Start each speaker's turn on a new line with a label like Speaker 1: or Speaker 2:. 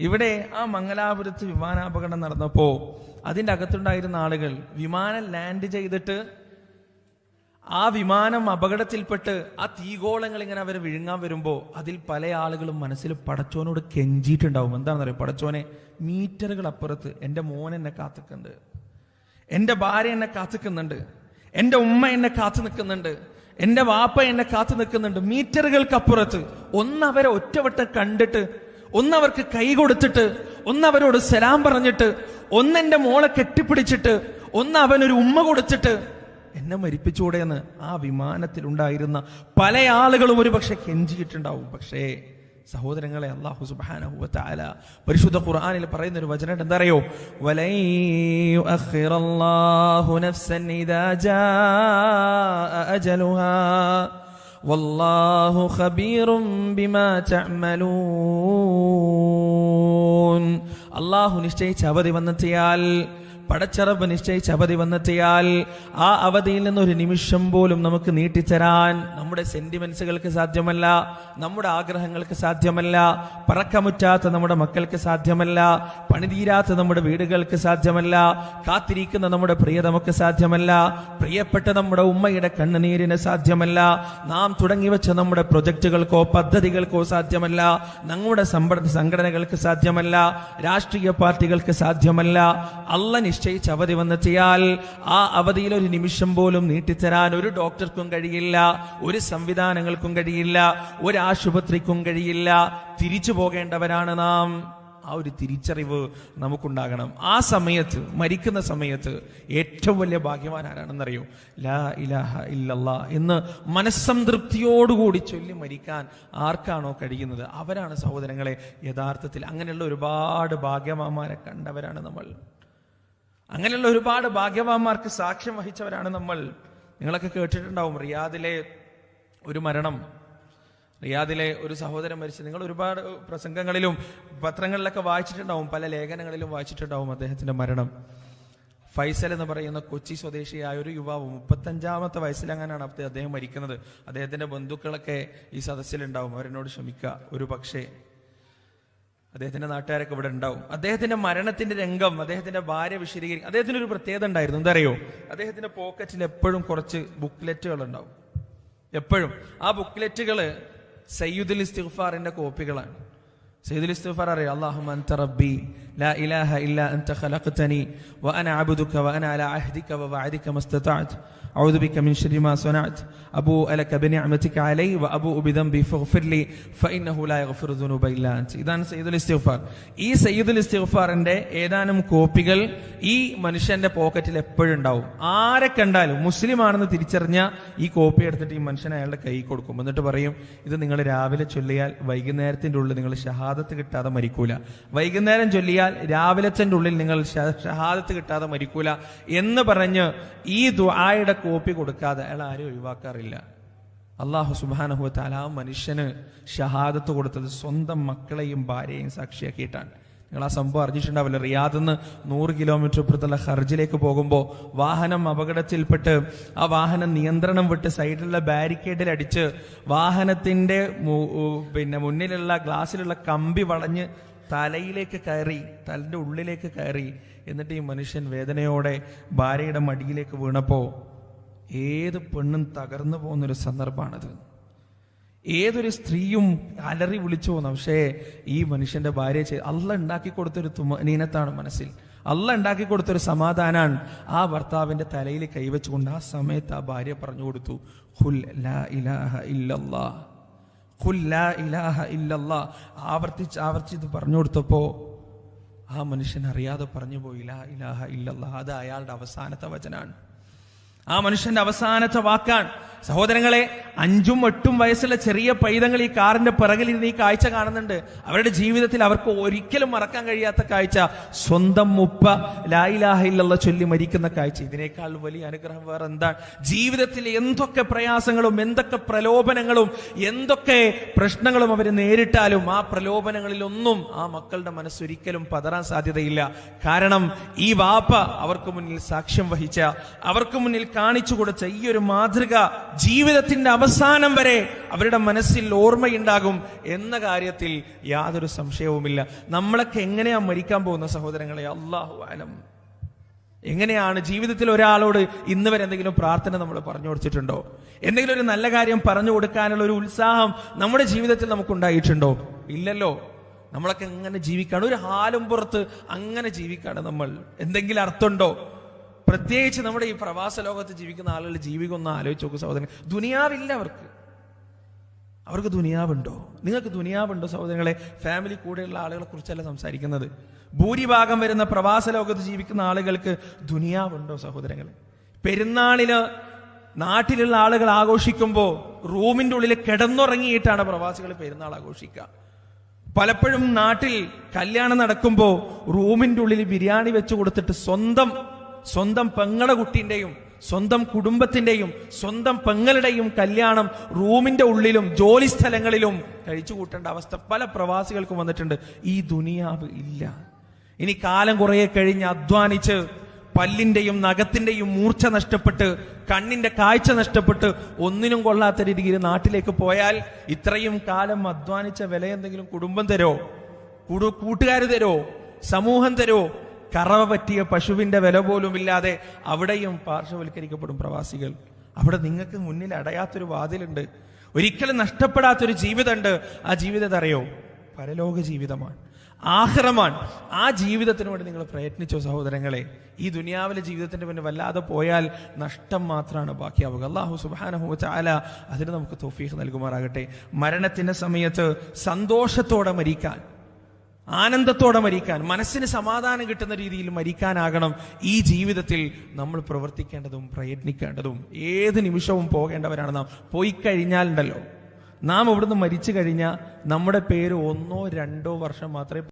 Speaker 1: ഇവിടെ ആ മംഗലാപുരത്ത് വിമാനാപകടം നടന്നപ്പോ അതിന്റെ അകത്തുണ്ടായിരുന്ന ആളുകൾ വിമാനം ലാൻഡ് ചെയ്തിട്ട് ആ വിമാനം അപകടത്തിൽപ്പെട്ട് ആ തീഗോളങ്ങൾ ഇങ്ങനെ അവർ വിഴുങ്ങാൻ വരുമ്പോൾ അതിൽ പല ആളുകളും മനസ്സിൽ പടച്ചോനോട് കെഞ്ചിയിട്ടുണ്ടാവും. എന്താണെന്ന് അറിയാം? പടച്ചോനെ മീറ്ററുകൾ അപ്പുറത്ത് എന്റെ മോൻ എന്നെ കാത്തുക്കുന്നുണ്ട്. എന്റെ ഭാര്യ എന്നെ കാത്തുക്കുന്നുണ്ട്. എന്റെ ഉമ്മ എന്നെ കാത്തു നിൽക്കുന്നുണ്ട്. എന്റെ വാപ്പ എന്നെ കാത്തു നിൽക്കുന്നുണ്ട്. മീറ്ററുകൾക്കപ്പുറത്ത് ഒന്ന് അവരെ ഒറ്റവട്ടം കണ്ടിട്ട് ഒന്നവർക്ക് കൈ കൊടുത്തിട്ട് ഒന്നവരോട് സലാം പറഞ്ഞിട്ട് ഒന്നെന്റെ മോളെ കെട്ടിപ്പിടിച്ചിട്ട് ഒന്ന് അവനൊരു ഉമ്മ കൊടുത്തിട്ട് എന്നെ മരിപ്പിച്ചൂടെ എന്ന് ആ വിമാനത്തിലുണ്ടായിരുന്ന പല ആളുകളും ഒരു പക്ഷെ കെഞ്ചിയിട്ടുണ്ടാവും. പക്ഷേ സഹോദരങ്ങളെ അള്ളാഹു വതആല പരിശുദ്ധ ഖുർആാനിൽ പറയുന്ന ഒരു വചനം എന്താ അറിയോ വലൻ യുഅഖിറല്ലാഹു خبير بما تعملون അള്ളാഹു നിശ്ചയിച്ച അവധി വന്നെത്തിയാൽ പടച്ചറബ് നിശ്ചയിച്ച അവധി വന്നെത്തിയാൽ ആ അവധിയിൽ നിന്ന് ഒരു നിമിഷം പോലും നമുക്ക് നീട്ടിത്തരാൻ നമ്മുടെ സെന്റിമെന്റ്സുകൾക്ക് സാധ്യമല്ല നമ്മുടെ ആഗ്രഹങ്ങൾക്ക് സാധ്യമല്ല പറക്കമുറ്റാത്ത നമ്മുടെ മക്കൾക്ക് സാധ്യമല്ല പണിതീരാത്ത നമ്മുടെ വീടുകൾക്ക് സാധ്യമല്ല കാത്തിരിക്കുന്ന നമ്മുടെ പ്രിയതമക്ക് സാധ്യമല്ല പ്രിയപ്പെട്ട നമ്മുടെ ഉമ്മയുടെ കണ്ണുനീരിന് സാധ്യമല്ല നാം തുടങ്ങി വെച്ച നമ്മുടെ പ്രൊജക്ടുകൾക്കോ പദ്ധതികൾക്കോ സാധ്യമല്ല നമ്മുടെ സംഘടനകൾക്ക് സാധ്യമല്ല രാഷ്ട്രീയ പാർട്ടികൾക്ക് സാധ്യമല്ല അല്ല നിശ്ചയിച്ച അവധി വന്നെത്തിയാൽ ആ അവധിയിൽ ഒരു നിമിഷം പോലും നീട്ടിത്തരാൻ ഒരു ഡോക്ടർക്കും കഴിയില്ല ഒരു സംവിധാനങ്ങൾക്കും കഴിയില്ല ഒരു ആശുപത്രിക്കും കഴിയില്ല. തിരിച്ചു പോകേണ്ടവരാണ് നാം. ആ ഒരു തിരിച്ചറിവ് നമുക്കുണ്ടാകണം. ആ സമയത്ത് മരിക്കുന്ന സമയത്ത് ഏറ്റവും വലിയ ഭാഗ്യവാൻ ആരാണെന്നറിയോ? ലാ ഇലാഹ ഇല്ലല്ലാ എന്ന് മനസ്സംതൃപ്തിയോടുകൂടി ചൊല്ലി മരിക്കാൻ ആർക്കാണോ കഴിയുന്നത്? അവരാണ് സഹോദരങ്ങളെ യഥാർത്ഥത്തിൽ അങ്ങനെയുള്ള ഒരുപാട് ഭാഗ്യവാന്മാരെ കണ്ടവരാണ് നമ്മൾ. അങ്ങനെയുള്ള ഒരുപാട് ഭാഗ്യവാന്മാർക്ക് സാക്ഷ്യം വഹിച്ചവരാണ് നമ്മൾ. നിങ്ങളൊക്കെ കേട്ടിട്ടുണ്ടാവും റിയാദിലെ ഒരു മരണം. റിയാദിലെ ഒരു സഹോദരൻ മരിച്ചു നിങ്ങൾ ഒരുപാട് പ്രസംഗങ്ങളിലും പത്രങ്ങളിലൊക്കെ വായിച്ചിട്ടുണ്ടാവും പല ലേഖനങ്ങളിലും വായിച്ചിട്ടുണ്ടാവും അദ്ദേഹത്തിന്റെ മരണം. ഫൈസൽ എന്ന് പറയുന്ന കൊച്ചി സ്വദേശിയായ ഒരു യുവാവ് മുപ്പത്തഞ്ചാമത്തെ വയസ്സിലങ്ങനാണ് അപ്പത്തെ അദ്ദേഹം മരിക്കുന്നത്? അദ്ദേഹത്തിന്റെ ബന്ധുക്കളൊക്കെ ഈ സദസ്സിലുണ്ടാവും അവരെന്നോട് ക്ഷമിക്കുക. ഒരു പക്ഷേ അദ്ദേഹത്തിന്റെ നാട്ടുകാരൊക്കെ ഇവിടെ ഉണ്ടാവും. അദ്ദേഹത്തിന്റെ മരണത്തിന്റെ രംഗം അദ്ദേഹത്തിന്റെ ഭാര്യ വിശദീകരിക്കും അദ്ദേഹത്തിന് ഒരു പ്രത്യേകത ഉണ്ടായിരുന്നു. എന്തറിയോ? അദ്ദേഹത്തിന്റെ പോക്കറ്റിൽ എപ്പോഴും കുറച്ച് ബുക്ക്ലെറ്റുകൾ ഉണ്ടാവും. എപ്പോഴും. ആ ബുക്ക്ലെറ്റുകൾ സയ്യുദുൽ ഇസ്തിഫാറിന്റെ കോപ്പികളാണ് സയ്യിദുൽ ഇസ്തിഫാർ അറിയാം? അള്ളാഹു അൻത റബ്ബി ലാ ഇലാഹ ഇല്ല അൻത ഖലഖതനി വഅന അബ്ദുക വഅന അലാ അഹ്ദിക വവഅദിക മസ്തതഅത് أعوذ بك من شر ما صنعت أبوء لك بنعمتك علي وأبوء بذنبي فاغفر لي فإنه لا يغفر الذنوب إلا أنت ഇതാണ് സയ്യിദുൽ ഇസ്തിഗ്ഫാർ ഈ സയ്യിദുൽ ഇസ്തിഗ്ഫാറിന്റെ ഏതാനും കോപ്പികൾ ഈ മനുഷ്യന്റെ പോക്കറ്റിൽ എപ്പോഴും ഉണ്ടാവും ആരെ കണ്ടാലും മുസ്ലിം ആണെന്ന് തിരിച്ചറിഞ്ഞ ഈ കോപ്പി എടുത്തിട്ട് ഈ മനുഷ്യൻ അയാളുടെ കൈ കൊടുക്കും എന്നിട്ട് പറയും ഇത് നിങ്ങൾ രാവിലെ ചൊല്ലിയാൽ വൈകുന്നേരത്തിന്റെ ഉള്ളിൽ നിങ്ങൾ ഷഹാദത്ത് കിട്ടാതെ മരിക്കൂല വൈകുന്നേരം ചൊല്ലിയാൽ രാവിലത്തിന്റെ ഉള്ളിൽ നിങ്ങൾ ഷഹാദത്ത് കിട്ടാതെ മരിക്കൂല എന്ന് പറഞ്ഞ് ഈ ദുആയുടെ കോപ്പി കൊടുക്കാതെ അയാൾ ആരും ഒഴിവാക്കാറില്ല. അള്ളാഹു സുബാനഹു ആ മനുഷ്യന് ഷഹാദത്ത് കൊടുത്തത് സ്വന്തം മക്കളെയും ഭാര്യയെയും സാക്ഷിയാക്കിയിട്ടാണ്. നിങ്ങൾ ആ സംഭവം അറിഞ്ഞിട്ടുണ്ടാവില്ല. റിയാദിൽ നിന്ന് നൂറ് കിലോമീറ്റർ ഇപ്പുറത്തുള്ള ഹർജിലേക്ക് പോകുമ്പോൾ വാഹനം അപകടത്തിൽപ്പെട്ട് ആ വാഹനം നിയന്ത്രണം വിട്ട് സൈഡിലുള്ള ബാരിക്കേഡിൽ അടിച്ച് വാഹനത്തിന്റെ പിന്നെ മുന്നിലുള്ള ഗ്ലാസ്സിലുള്ള കമ്പി വളഞ്ഞ് തലയിലേക്ക് കയറി തലന്റെ ഉള്ളിലേക്ക് കയറി. എന്നിട്ട് ഈ മനുഷ്യൻ വേദനയോടെ ഭാര്യയുടെ മടിയിലേക്ക് വീണപ്പോൾ ഏത് പെണ്ണും തകർന്നു പോകുന്നൊരു സന്ദർഭമാണത്. ഏതൊരു സ്ത്രീയും അലറി വിളിച്ചു പോകുന്ന. പക്ഷേ ഈ മനുഷ്യന്റെ ഭാര്യ ചെയ്ത് അല്ല ഉണ്ടാക്കി കൊടുത്തൊരു തുമനീനത്താണ് മനസ്സിൽ. അല്ല ഉണ്ടാക്കി കൊടുത്തൊരു സമാധാനാണ്. ആ ഭർത്താവിന്റെ തലയിൽ കൈവച്ചുകൊണ്ട് ആ സമയത്ത് ആ ഭാര്യ പറഞ്ഞു കൊടുത്തു ഇലാഹ ഇലാഹ ആവർത്തിച്ച് ആവർത്തിച്ച് പറഞ്ഞു കൊടുത്തപ്പോ ആ മനുഷ്യൻ അറിയാതെ പറഞ്ഞു പോയി ലാ ഇലാഹ ഇല്ലല്ലാ അത് അയാളുടെ അവസാനത്തെ വചനാണ്. ആ മനുഷ്യന്റെ അവസാനത്തെ വാക്കാണ്. സഹോദരങ്ങളെ അഞ്ചും എട്ടും വയസ്സുള്ള ചെറിയ പൈതങ്ങൾ ഈ കാറിന്റെ പിറകിൽ ഇരുന്ന് ഈ കാഴ്ച കാണുന്നുണ്ട്. അവരുടെ ജീവിതത്തിൽ അവർക്ക് ഒരിക്കലും മറക്കാൻ കഴിയാത്ത കാഴ്ച. സ്വന്തം മുപ്പ ലായിലാഹയിലുള്ള ചൊല്ലി മരിക്കുന്ന കാഴ്ച. ഇതിനേക്കാൾ വലിയ അനുഗ്രഹം വേറെ എന്താണ്? ജീവിതത്തിൽ എന്തൊക്കെ പ്രയാസങ്ങളും എന്തൊക്കെ പ്രലോഭനങ്ങളും എന്തൊക്കെ പ്രശ്നങ്ങളും അവർ നേരിട്ടാലും ആ പ്രലോഭനങ്ങളിലൊന്നും ആ മക്കളുടെ മനസ്സൊരിക്കലും പതറാൻ സാധ്യതയില്ല. കാരണം ഈ വാപ്പ അവർക്ക് മുന്നിൽ സാക്ഷ്യം വഹിച്ച അവർക്ക് മുന്നിൽ കാണിച്ചു കൊടുത്ത ഈ ഒരു മാതൃക ജീവിതത്തിന്റെ അവസാനം വരെ അവരുടെ മനസ്സിൽ ഓർമ്മയുണ്ടാകും എന്ന കാര്യത്തിൽ യാതൊരു സംശയവുമില്ല. നമ്മളൊക്കെ എങ്ങനെയാ മരിക്കാൻ പോകുന്ന സഹോദരങ്ങളെ? അള്ളാഹു ആലം എങ്ങനെയാണ് ജീവിതത്തിൽ ഒരാളോട് ഇന്ന് വരെ എന്തെങ്കിലും പ്രാർത്ഥന നമ്മൾ പറഞ്ഞു കൊടുത്തിട്ടുണ്ടോ? എന്തെങ്കിലും ഒരു നല്ല കാര്യം പറഞ്ഞു കൊടുക്കാനുള്ള ഒരു ഉത്സാഹം നമ്മുടെ ജീവിതത്തിൽ നമുക്ക് നമുക്കുണ്ടായിട്ടുണ്ടോ? ഇല്ലല്ലോ. നമ്മളൊക്കെ എങ്ങനെ ജീവിക്കാണ്? ഒരു ഹാലും പുറത്ത് അങ്ങനെ ജീവിക്കാണ് നമ്മൾ. എന്തെങ്കിലും അർത്ഥമുണ്ടോ? പ്രത്യേകിച്ച് നമ്മുടെ ഈ പ്രവാസ ലോകത്ത് ജീവിക്കുന്ന ആളുകൾ ജീവിക്കുന്ന ആലോചിച്ച് നോക്കും സഹോദരൻ. ദുനിയാവില്ല അവർക്ക്. അവർക്ക് ദുനിയാവുണ്ടോ? നിങ്ങൾക്ക് ദുനിയാവുണ്ടോ സഹോദരങ്ങളെ? ഫാമിലി കൂടെയുള്ള ആളുകളെ കുറിച്ചല്ല സംസാരിക്കുന്നത്. ഭൂരിഭാഗം വരുന്ന പ്രവാസ ലോകത്ത് ജീവിക്കുന്ന ആളുകൾക്ക് ദുനിയാവുണ്ടോ സഹോദരങ്ങൾ പെരുന്നാളിന് നാട്ടിലുള്ള ആളുകൾ ആഘോഷിക്കുമ്പോൾ റൂമിന്റെ ഉള്ളിൽ കിടന്നുറങ്ങിയിട്ടാണ് പ്രവാസികൾ പെരുന്നാൾ ആഘോഷിക്കുക. പലപ്പോഴും നാട്ടിൽ കല്യാണം നടക്കുമ്പോൾ റൂമിന്റെ ഉള്ളിൽ ബിരിയാണി വെച്ച് കൊടുത്തിട്ട് സ്വന്തം സ്വന്തം പെങ്ങളെ കുട്ടിന്റെയും സ്വന്തം കുടുംബത്തിന്റെയും സ്വന്തം പെങ്ങളുടെയും കല്യാണം റൂമിന്റെ ഉള്ളിലും ജോലി സ്ഥലങ്ങളിലും കഴിച്ചു കൂട്ടേണ്ട അവസ്ഥ പല പ്രവാസികൾക്കും വന്നിട്ടുണ്ട്. ഈ ദുനിയാവ് ഇല്ല. ഇനി കാലം കുറേ കഴിഞ്ഞ് അധ്വാനിച്ച് പല്ലിന്റെയും നഖത്തിന്റെയും മൂർച്ച നഷ്ടപ്പെട്ട് കണ്ണിന്റെ കാഴ്ച നഷ്ടപ്പെട്ട് ഒന്നിനും കൊള്ളാത്ത രീതിയിൽ നാട്ടിലേക്ക് പോയാൽ ഇത്രയും കാലം അധ്വാനിച്ച വില എന്തെങ്കിലും കുടുംബം തരോ? കുടു കൂട്ടുകാർ തരോ? സമൂഹം തരോ? കറവ പറ്റിയ പശുവിന്റെ വില പോലും ഇല്ലാതെ അവിടെയും പാർശ്വവൽക്കരിക്കപ്പെടും പ്രവാസികൾ. അവിടെ നിങ്ങൾക്ക് മുന്നിൽ അടയാത്തൊരു വാതിലുണ്ട്. ഒരിക്കലും നഷ്ടപ്പെടാത്തൊരു ജീവിതമുണ്ട്. ആ ജീവിതം അറിയോ? പരലോക ജീവിതമാണ്. ആഹ്റമാണ്. ആ ജീവിതത്തിന് വേണ്ടി നിങ്ങൾ പ്രയത്നിച്ചോ സഹോദരങ്ങളെ. ഈ ദുനിയാവിലെ ജീവിതത്തിന്റെ പിന്നെ വല്ലാതെ പോയാൽ നഷ്ടം മാത്രമാണ് ബാക്കിയാവുക. അള്ളാഹു സുബാനഹു അതിന് നമുക്ക് തോഫീഖ് നൽകുമാറാകട്ടെ. മരണത്തിന്റെ സമയത്ത് സന്തോഷത്തോടെ മരിക്കാൻ ആനന്ദത്തോടെ മരിക്കാൻ മനസ്സിന് സമാധാനം കിട്ടുന്ന രീതിയിൽ മരിക്കാനാകണം ഈ ജീവിതത്തിൽ നമ്മൾ പ്രവർത്തിക്കേണ്ടതും പ്രയത്നിക്കേണ്ടതും. ഏത് നിമിഷവും പോകേണ്ടവരാണ് നാം. പോയി കഴിഞ്ഞാലുണ്ടല്ലോ. നാം ഇവിടുന്ന് മരിച്ചു കഴിഞ്ഞാൽ നമ്മുടെ പേര് ഒന്നോ രണ്ടോ വർഷം മാത്രമേ